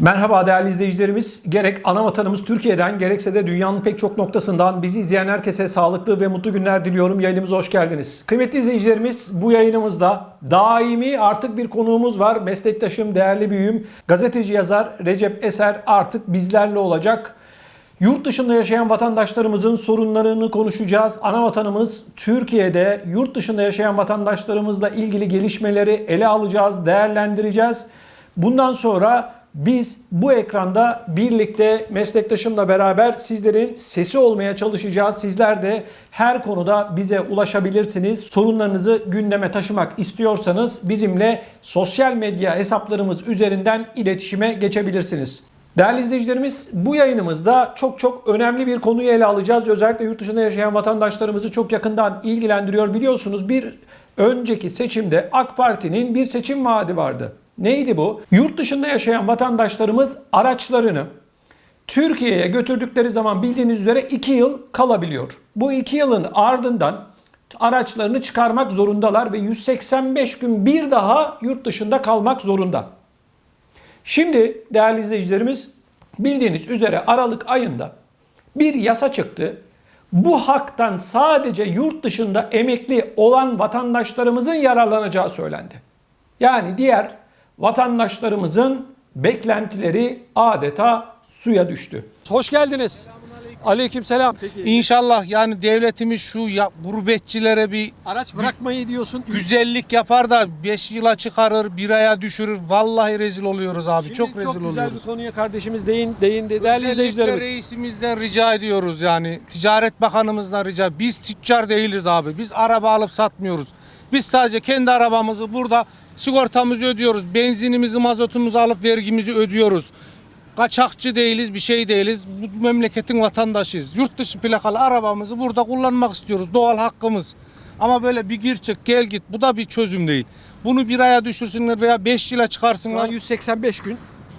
Merhaba değerli izleyicilerimiz. Gerek ana vatanımız Türkiye'den gerekse de dünyanın pek çok noktasından bizi izleyen herkese sağlıklı ve mutlu günler diliyorum. Yayınımıza hoş geldiniz. Kıymetli izleyicilerimiz bu yayınımızda daimi artık bir konuğumuz var. Meslektaşım, değerli büyüğüm, gazeteci yazar Recep Eser artık bizlerle olacak. Yurt dışında yaşayan vatandaşlarımızın sorunlarını konuşacağız. Ana vatanımız Türkiye'de yurt dışında yaşayan vatandaşlarımızla ilgili gelişmeleri ele alacağız, değerlendireceğiz. Bundan sonra biz bu ekranda birlikte meslektaşımla beraber sizlerin sesi olmaya çalışacağız. Sizler de her konuda bize ulaşabilirsiniz. Sorunlarınızı gündeme taşımak istiyorsanız bizimle sosyal medya hesaplarımız üzerinden iletişime geçebilirsiniz. Değerli izleyicilerimiz bu yayınımızda çok çok önemli bir konuyu ele alacağız. Özellikle yurt dışında yaşayan vatandaşlarımızı çok yakından ilgilendiriyor. Biliyorsunuz bir önceki seçimde AK Parti'nin bir seçim vaadi vardı. Neydi bu? Yurt dışında yaşayan vatandaşlarımız araçlarını Türkiye'ye götürdükleri zaman bildiğiniz üzere 2 yıl kalabiliyor. Bu 2 yılın ardından araçlarını çıkarmak zorundalar ve 185 gün bir daha yurt dışında kalmak zorunda. Şimdi değerli izleyicilerimiz bildiğiniz üzere Aralık ayında bir yasa çıktı. Bu haktan sadece yurt dışında emekli olan vatandaşlarımızın yararlanacağı söylendi. Yani diğer vatandaşlarımızın beklentileri adeta suya düştü. Hoş geldiniz. Aleykümselam. İnşallah yani devletimiz şu ya, gurbetçilere bir Araç bırakmayı diyorsun. güzellik yapar da 5 yıla çıkarır, bir aya düşürür. Vallahi rezil oluyoruz abi. Şimdi çok rezil çok güzel oluyoruz. bir konuya kardeşimiz değin, değindi. Değerli izleyicilerimiz. reisimizden rica ediyoruz yani. Ticaret Bakanımızdan rica. Biz tüccar değiliz abi. Biz araba alıp satmıyoruz. Biz sadece kendi arabamızı burada sigortamızı ödüyoruz. Benzinimizi, mazotumuzu alıp vergimizi ödüyoruz. Kaçakçı değiliz, bir şey değiliz. Bu memleketin vatandaşıyız. Yurt dışı plakalı arabamızı burada kullanmak istiyoruz. Doğal hakkımız. Ama böyle bir gir çık gel git bu da bir çözüm değil. Bunu bir aya düşürsünler veya 5 yıla Şu an çıkarsınlar. 185 gün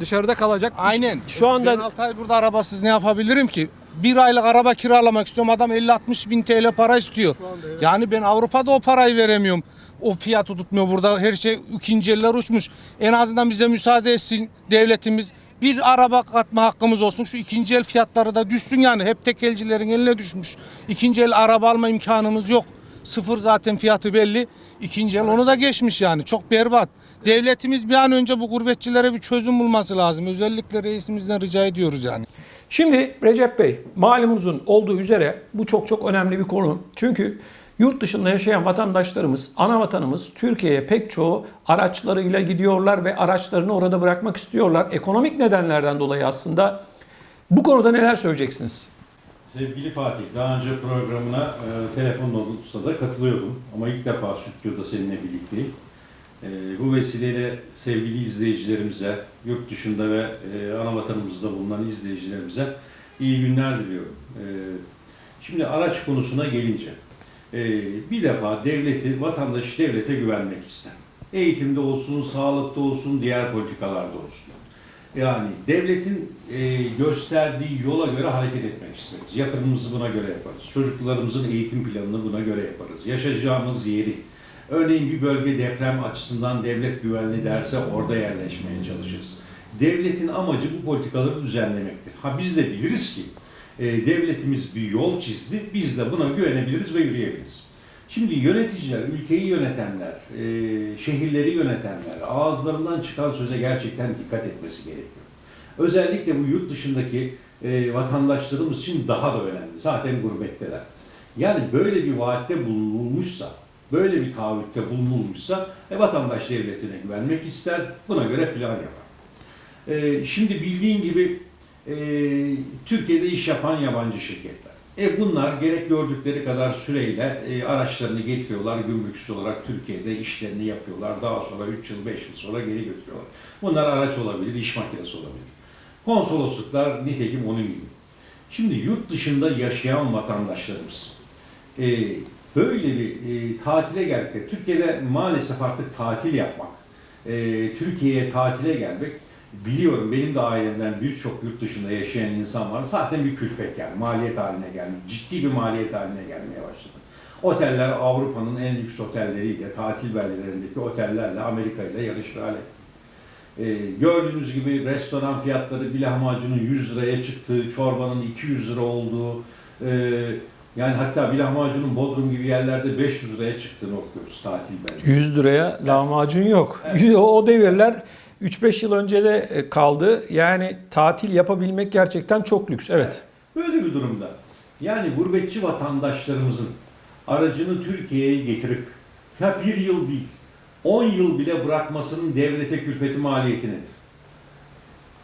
dışarıda kalacak. Aynen. Şu anda ben 6 ay burada arabasız ne yapabilirim ki? Bir aylık araba kiralamak istiyorum. Adam 50-60 bin TL para istiyor. Yani ben Avrupa'da o parayı veremiyorum. O fiyatı tutmuyor. Burada her şey ikinci eller uçmuş. En azından bize müsaade etsin devletimiz. Bir araba katma hakkımız olsun. Şu ikinci el fiyatları da düşsün yani. Hep tekelcilerin eline düşmüş. İkinci el araba alma imkanımız yok. Sıfır zaten fiyatı belli. İkinci el onu da geçmiş yani. Çok berbat. Devletimiz bir an önce bu gurbetçilere bir çözüm bulması lazım. Özellikle reisimizden rica ediyoruz yani. Şimdi Recep Bey malumunuzun olduğu üzere bu çok çok önemli bir konu. Çünkü yurt dışında yaşayan vatandaşlarımız, ana vatanımız Türkiye'ye pek çoğu araçlarıyla gidiyorlar ve araçlarını orada bırakmak istiyorlar. Ekonomik nedenlerden dolayı aslında. Bu konuda neler söyleyeceksiniz? Sevgili Fatih, daha önce programına e, telefon olursa da katılıyordum. Ama ilk defa stüdyoda seninle birlikteyim. E, bu vesileyle sevgili izleyicilerimize, yurt dışında ve e, ana vatanımızda bulunan izleyicilerimize iyi günler diliyorum. E, şimdi araç konusuna gelince, e, bir defa devleti, vatandaş devlete güvenmek ister. Eğitimde olsun, sağlıkta olsun, diğer politikalarda olsun. Yani devletin e, gösterdiği yola göre hareket etmek isteriz. Yatırımımızı buna göre yaparız. Çocuklarımızın eğitim planını buna göre yaparız. Yaşayacağımız yeri, örneğin bir bölge deprem açısından devlet güvenli derse orada yerleşmeye çalışırız. Devletin amacı bu politikaları düzenlemektir. Ha biz de biliriz ki e, devletimiz bir yol çizdi, biz de buna güvenebiliriz ve yürüyebiliriz. Şimdi yöneticiler, ülkeyi yönetenler, e, şehirleri yönetenler ağızlarından çıkan söze gerçekten dikkat etmesi gerekiyor. Özellikle bu yurt dışındaki e, vatandaşlarımız için daha da önemli. Zaten gurbetteler. Yani böyle bir vaatte bulunulmuşsa, böyle bir taahhütte bulunulmuşsa e, vatandaş devletine güvenmek ister, buna göre plan yapar. Şimdi bildiğin gibi e, Türkiye'de iş yapan yabancı şirketler. E bunlar gerek gördükleri kadar süreyle e, araçlarını getiriyorlar, gümrüksüz olarak Türkiye'de işlerini yapıyorlar. Daha sonra 3 yıl, 5 yıl sonra geri götürüyorlar. Bunlar araç olabilir, iş makinesi olabilir. Konsolosluklar nitekim onun gibi. Şimdi yurt dışında yaşayan vatandaşlarımız e, böyle bir e, tatile geldikleri, Türkiye'de maalesef artık tatil yapmak, e, Türkiye'ye tatile gelmek biliyorum benim de ailemden birçok yurt dışında yaşayan insan var. Zaten bir külfet yani maliyet haline gelmiş. Ciddi bir maliyet haline gelmeye başladı. Oteller Avrupa'nın en lüks otelleriyle, tatil beldelerindeki otellerle Amerika ile yarışır hale. Ee, gördüğünüz gibi restoran fiyatları bir lahmacunun 100 liraya çıktığı, çorbanın 200 lira olduğu, e, yani hatta bir lahmacunun Bodrum gibi yerlerde 500 liraya çıktığını okuyoruz tatil beldelerinde. 100 liraya lahmacun yok. Evet. O devirler 3-5 yıl önce de e, kaldı. Yani tatil yapabilmek gerçekten çok lüks. Evet. Böyle bir durumda yani gurbetçi vatandaşlarımızın aracını Türkiye'ye getirip ya bir yıl değil 10 yıl bile bırakmasının devlete külfeti maliyeti nedir?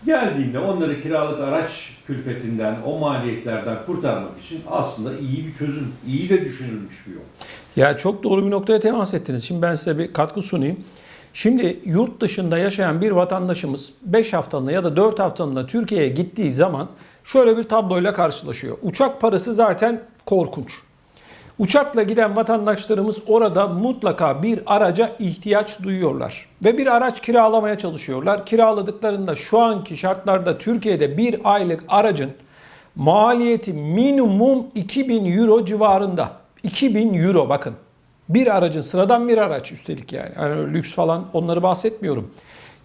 Geldiğinde onları kiralık araç külfetinden, o maliyetlerden kurtarmak için aslında iyi bir çözüm, iyi de düşünülmüş bir yol. Ya çok doğru bir noktaya temas ettiniz. Şimdi ben size bir katkı sunayım. Şimdi yurt dışında yaşayan bir vatandaşımız 5 haftalığına ya da 4 haftalığına Türkiye'ye gittiği zaman şöyle bir tabloyla karşılaşıyor. Uçak parası zaten korkunç. Uçakla giden vatandaşlarımız orada mutlaka bir araca ihtiyaç duyuyorlar. Ve bir araç kiralamaya çalışıyorlar. Kiraladıklarında şu anki şartlarda Türkiye'de bir aylık aracın maliyeti minimum 2000 euro civarında. 2000 euro bakın. Bir aracın sıradan bir araç üstelik yani. yani lüks falan onları bahsetmiyorum.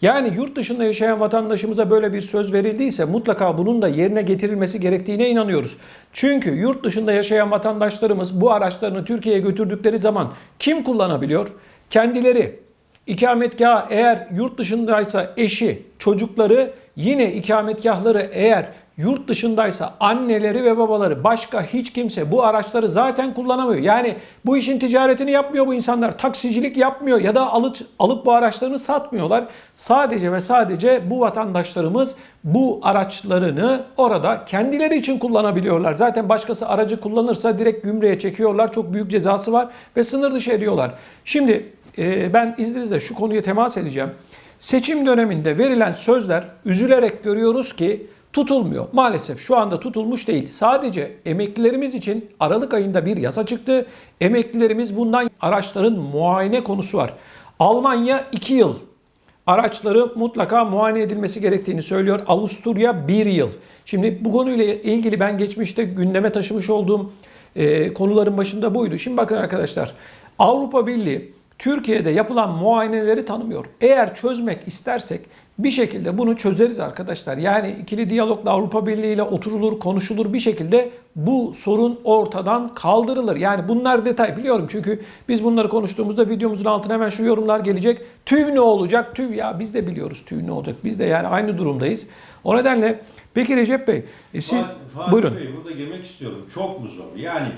Yani yurt dışında yaşayan vatandaşımıza böyle bir söz verildiyse mutlaka bunun da yerine getirilmesi gerektiğine inanıyoruz. Çünkü yurt dışında yaşayan vatandaşlarımız bu araçlarını Türkiye'ye götürdükleri zaman kim kullanabiliyor? Kendileri. İkametgah eğer yurt dışındaysa eşi, çocukları yine ikametgahları eğer yurt dışındaysa anneleri ve babaları başka hiç kimse bu araçları zaten kullanamıyor. Yani bu işin ticaretini yapmıyor bu insanlar. Taksicilik yapmıyor ya da alıp, alıp bu araçlarını satmıyorlar. Sadece ve sadece bu vatandaşlarımız bu araçlarını orada kendileri için kullanabiliyorlar. Zaten başkası aracı kullanırsa direkt gümrüğe çekiyorlar. Çok büyük cezası var ve sınır dışı ediyorlar. Şimdi e, ben izninizle şu konuya temas edeceğim. Seçim döneminde verilen sözler üzülerek görüyoruz ki tutulmuyor. Maalesef şu anda tutulmuş değil. Sadece emeklilerimiz için Aralık ayında bir yasa çıktı. Emeklilerimiz bundan araçların muayene konusu var. Almanya 2 yıl araçları mutlaka muayene edilmesi gerektiğini söylüyor. Avusturya 1 yıl. Şimdi bu konuyla ilgili ben geçmişte gündeme taşımış olduğum e, konuların başında buydu. Şimdi bakın arkadaşlar Avrupa Birliği Türkiye'de yapılan muayeneleri tanımıyor. Eğer çözmek istersek bir şekilde bunu çözeriz arkadaşlar. Yani ikili diyalogla Avrupa Birliği ile oturulur, konuşulur bir şekilde bu sorun ortadan kaldırılır. Yani bunlar detay biliyorum çünkü biz bunları konuştuğumuzda videomuzun altına hemen şu yorumlar gelecek. TÜV ne olacak? TÜV ya biz de biliyoruz TÜV ne olacak. Biz de yani aynı durumdayız. O nedenle peki Recep Bey e, siz Fatih, Fatih buyurun. Bey burada girmek istiyorum. Çok mu zor? Yani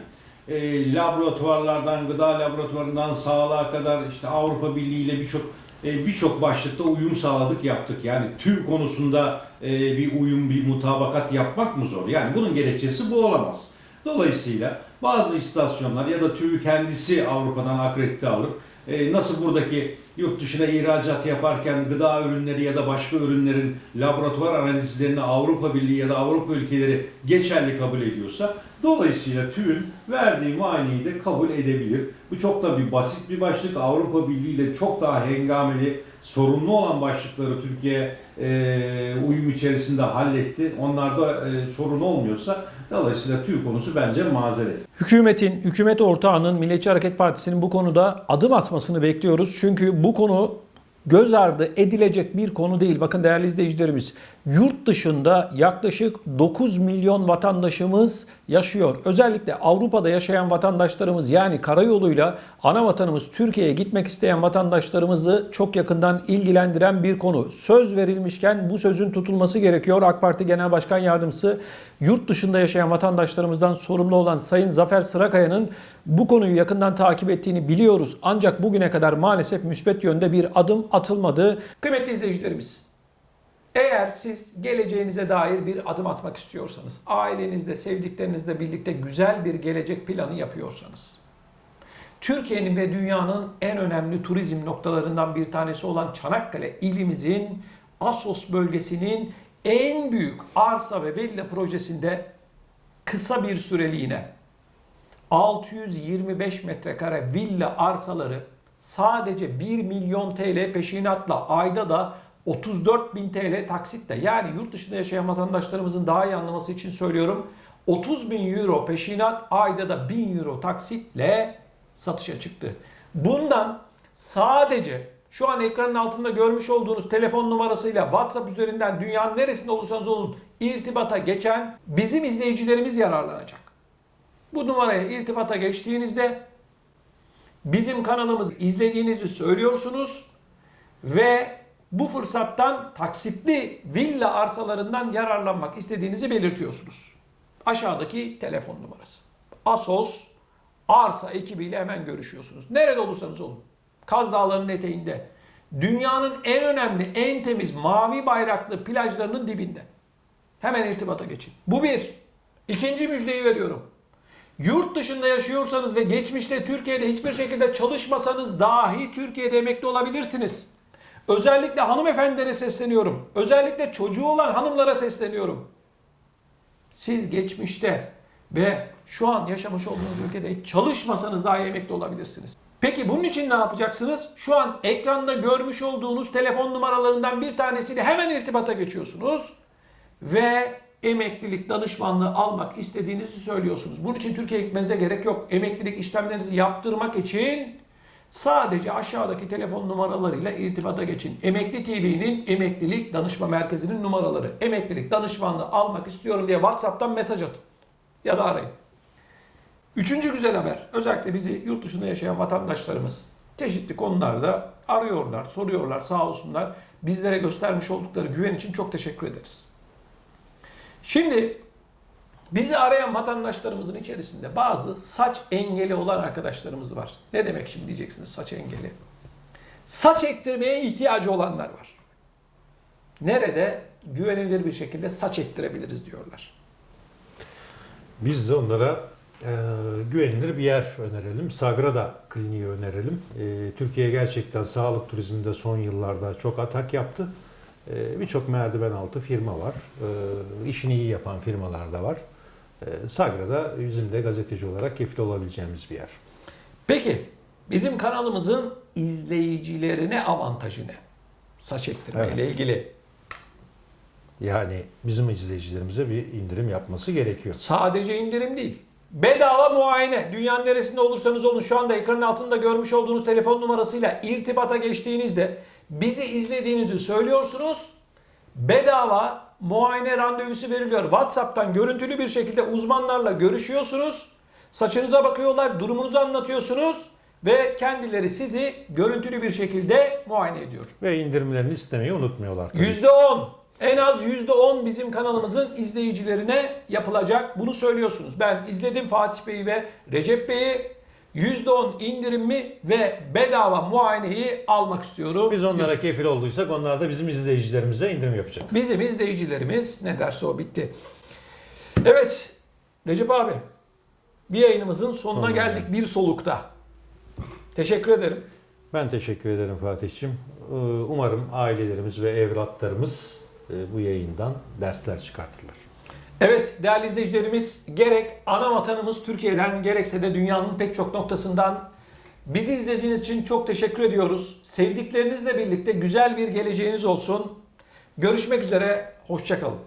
e, laboratuvarlardan, gıda laboratuvarından sağlığa kadar işte Avrupa Birliği ile birçok e, birçok başlıkta uyum sağladık yaptık. Yani tüm konusunda e, bir uyum, bir mutabakat yapmak mı zor? Yani bunun gerekçesi bu olamaz. Dolayısıyla bazı istasyonlar ya da TÜV kendisi Avrupa'dan akredite alıp e, nasıl buradaki yurt dışına ihracat yaparken gıda ürünleri ya da başka ürünlerin laboratuvar analizlerini Avrupa Birliği ya da Avrupa ülkeleri geçerli kabul ediyorsa dolayısıyla TÜV'ün verdiği muayeneyi de kabul edebilir. Bu çok da bir basit bir başlık. Avrupa Birliği ile çok daha hengameli, sorunlu olan başlıkları Türkiye e, uyum içerisinde halletti. Onlarda e, sorun olmuyorsa dolayısıyla TÜV konusu bence mazeret. Hükümetin, hükümet ortağının Milliyetçi Hareket Partisi'nin bu konuda adım atmasını bekliyoruz. Çünkü bu konu göz ardı edilecek bir konu değil. Bakın değerli izleyicilerimiz, yurt dışında yaklaşık 9 milyon vatandaşımız yaşıyor. Özellikle Avrupa'da yaşayan vatandaşlarımız yani karayoluyla ana vatanımız Türkiye'ye gitmek isteyen vatandaşlarımızı çok yakından ilgilendiren bir konu. Söz verilmişken bu sözün tutulması gerekiyor. AK Parti Genel Başkan Yardımcısı yurt dışında yaşayan vatandaşlarımızdan sorumlu olan Sayın Zafer Sırakaya'nın bu konuyu yakından takip ettiğini biliyoruz. Ancak bugüne kadar maalesef müspet yönde bir adım atılmadı. Kıymetli izleyicilerimiz, eğer siz geleceğinize dair bir adım atmak istiyorsanız, ailenizle, sevdiklerinizle birlikte güzel bir gelecek planı yapıyorsanız, Türkiye'nin ve dünyanın en önemli turizm noktalarından bir tanesi olan Çanakkale ilimizin Asos bölgesinin en büyük arsa ve villa projesinde kısa bir süreliğine 625 metrekare villa arsaları sadece 1 milyon TL peşinatla ayda da 34 bin TL taksitle yani yurt dışında yaşayan vatandaşlarımızın daha iyi anlaması için söylüyorum 30 bin euro peşinat ayda da 1000 euro taksitle satışa çıktı. Bundan sadece şu an ekranın altında görmüş olduğunuz telefon numarasıyla WhatsApp üzerinden dünyanın neresinde olursanız olun irtibata geçen bizim izleyicilerimiz yararlanacak. Bu numaraya irtibata geçtiğinizde bizim kanalımızı izlediğinizi söylüyorsunuz ve bu fırsattan taksitli villa arsalarından yararlanmak istediğinizi belirtiyorsunuz. Aşağıdaki telefon numarası. Asos arsa ekibiyle hemen görüşüyorsunuz. Nerede olursanız olun. Kaz Dağları'nın eteğinde. Dünyanın en önemli, en temiz mavi bayraklı plajlarının dibinde. Hemen irtibata geçin. Bu bir. İkinci müjdeyi veriyorum. Yurt dışında yaşıyorsanız ve geçmişte Türkiye'de hiçbir şekilde çalışmasanız dahi Türkiye'de emekli olabilirsiniz. Özellikle hanımefendilere sesleniyorum. Özellikle çocuğu olan hanımlara sesleniyorum. Siz geçmişte ve şu an yaşamış olduğunuz ülkede çalışmasanız dahi emekli olabilirsiniz. Peki bunun için ne yapacaksınız? Şu an ekranda görmüş olduğunuz telefon numaralarından bir tanesiyle hemen irtibata geçiyorsunuz ve emeklilik danışmanlığı almak istediğinizi söylüyorsunuz. Bunun için Türkiye'ye gitmenize gerek yok. Emeklilik işlemlerinizi yaptırmak için sadece aşağıdaki telefon numaralarıyla irtibata geçin. Emekli TV'nin emeklilik danışma merkezinin numaraları. Emeklilik danışmanlığı almak istiyorum diye WhatsApp'tan mesaj atın ya da arayın. Üçüncü güzel haber. Özellikle bizi yurt dışında yaşayan vatandaşlarımız çeşitli konularda arıyorlar, soruyorlar sağ olsunlar. Bizlere göstermiş oldukları güven için çok teşekkür ederiz. Şimdi bizi arayan vatandaşlarımızın içerisinde bazı saç engeli olan arkadaşlarımız var. Ne demek şimdi diyeceksiniz saç engeli? Saç ektirmeye ihtiyacı olanlar var. Nerede güvenilir bir şekilde saç ektirebiliriz diyorlar. Biz de onlara e, güvenilir bir yer önerelim. Sagrada Kliniği önerelim. E, Türkiye gerçekten sağlık turizminde son yıllarda çok atak yaptı. E, Birçok merdiven altı firma var. E, işini iyi yapan firmalar da var. E, Sagrada bizim de gazeteci olarak kefil olabileceğimiz bir yer. Peki bizim kanalımızın izleyicilerine avantajı ne? Saç ektirme ile ilgili. Yani bizim izleyicilerimize bir indirim yapması gerekiyor. Sadece indirim değil. Bedava muayene. Dünyanın neresinde olursanız olun şu anda ekranın altında görmüş olduğunuz telefon numarasıyla irtibata geçtiğinizde bizi izlediğinizi söylüyorsunuz. Bedava muayene randevusu veriliyor. WhatsApp'tan görüntülü bir şekilde uzmanlarla görüşüyorsunuz. Saçınıza bakıyorlar, durumunuzu anlatıyorsunuz ve kendileri sizi görüntülü bir şekilde muayene ediyor. Ve indirimlerini istemeyi unutmuyorlar. tabii. %10 en az %10 bizim kanalımızın izleyicilerine yapılacak. Bunu söylüyorsunuz. Ben izledim Fatih Bey'i ve Recep Bey'i. %10 indirimli ve bedava muayeneyi almak istiyorum. Biz onlara kefil olduysak onlar da bizim izleyicilerimize indirim yapacak. Bizim izleyicilerimiz ne derse o bitti. Evet Recep abi bir yayınımızın sonuna Sonuna geldik bir solukta. Teşekkür ederim. Ben teşekkür ederim Fatih'ciğim. Ee, Umarım ailelerimiz ve evlatlarımız e, bu yayından dersler çıkartırlar. Evet değerli izleyicilerimiz gerek ana vatanımız Türkiye'den gerekse de dünyanın pek çok noktasından bizi izlediğiniz için çok teşekkür ediyoruz. Sevdiklerinizle birlikte güzel bir geleceğiniz olsun. Görüşmek üzere, hoşçakalın.